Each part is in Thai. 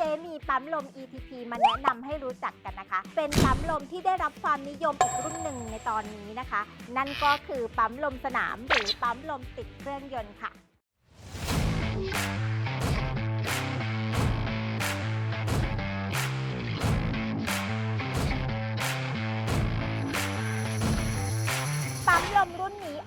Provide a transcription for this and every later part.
จมีปั๊มลม ETP มาแนะนำให้รู้จักกันนะคะ เป็นปั๊มลมที่ได้รับความนิยมอีกรุ่นหนึ่งในตอนนี้นะคะ นั่นก็คือปั๊มลมสนามหรือปั๊มลมติดเครื่องยนต์ค่ะ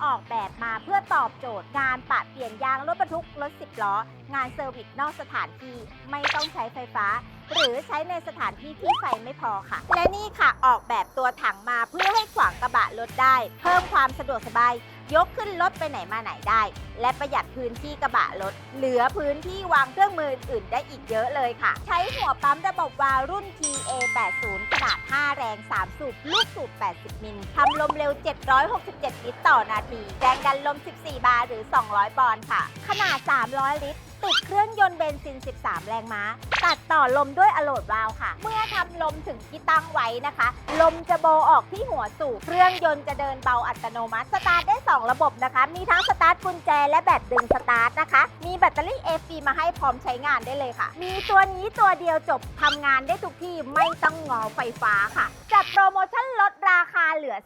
ออกแบบมาเพื่อตอบโจทย์งานปะเปลี่ยนยางรถบรรทุกรถสิบล้อ งานเซอร์วิสนอกสถานที่ไม่ต้องใช้ไฟฟ้า หรือใช้ในสถานที่ที่ไฟไม่พอค่ะ และนี่ค่ะออกแบบตัวถังมาเพื่อให้ขวางกระบะรถได้ เพิ่มความสะดวกสบาย ยกขึ้นรถไปไหนมาไหนได้ และประหยัดพื้นที่กระบะรถ เหลือพื้นที่วางเครื่องมืออื่นได้อีกเยอะเลยค่ะ ใช้หัวปั๊มระบบวาล์วรุ่น TA80 ขนาด 5 แรง 3 สูบ ลูกสูบ 80 มิลทำลมเร็ว 767 ลิตรต่อนาที แรงดันลม 14 บาร์หรือ 200บอลค่ะ ขนาด 300 ลิตรติดเครื่องยนต์เบนซิน 13 แรงม้า ตัดต่อลมด้วยอโลดวาล์วค่ะ เมื่อทำลมถึงที่ตั้งไว้นะคะ ลมจะโบออกที่หัวสูบเครื่องยนต์จะเดินเบาอัตโนมัติ สตาร์ทได้ 2 ระบบนะคะ มีทั้งสตาร์ทกุญแจและแบตดึงสตาร์ทนะคะ มีแบตเตอรี่ FP มาให้พร้อมใช้งานได้เลยค่ะ มีตัวนี้ตัวเดียวจบทำงานได้ทุกที่ไม่ต้องงอไฟฟ้าค่ะ จัดโปรโมชั่นลดราคาาเหลือ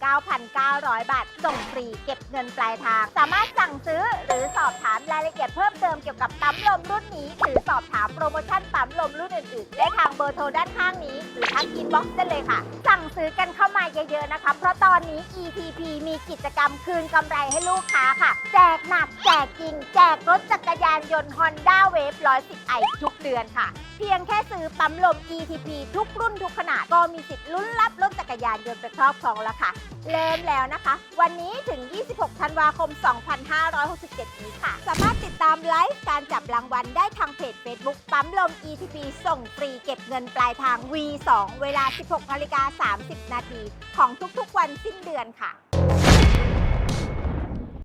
39,900 บาท ส่งฟรีเก็บเงินปลายทาง สามารถสั่งซื้อหรือสอบถามรายละเอียดเพิ่มเติมเกี่ยวกับปั๊มลมรุ่นนี้ หรือสอบถามโปรโมชั่นปั๊มลมรุ่นอื่นๆ ได้ทางเบอร์โทรด้านข้างนี้ หรือทักอินบ็อกซ์ได้เลยค่ะ สั่งซื้อกันเข้ามาเยอะๆนะคะ เพราะตอนนี้ ETP มีกิจกรรมคืนกำไรให้ลูกค้าค่ะ แจกหนักแจกจริง แจกรถจักรยานยนต์ Honda Wave 110i ทุกเดือนค่ะ เพียงแค่ซื้อปั๊มลม ETP ทุกรุ่นทุกขนาดก็มีสิทธิ์ลุ้นรับรถจักรยานยนต์ไปครอบครองแล้วค่ะ เริ่มแล้วนะคะ วันนี้ถึง 26 ธันวาคม 2567 นี้ค่ะ สามารถติดตามไลฟ์การจับรางวัลได้ทางเพจ Facebook ปั๊มลม ETP ส่งฟรีเก็บเงินปลายทาง V2 เวลา 16นาฬิกา30 นาทีของทุกๆวันสิ้นเดือนค่ะ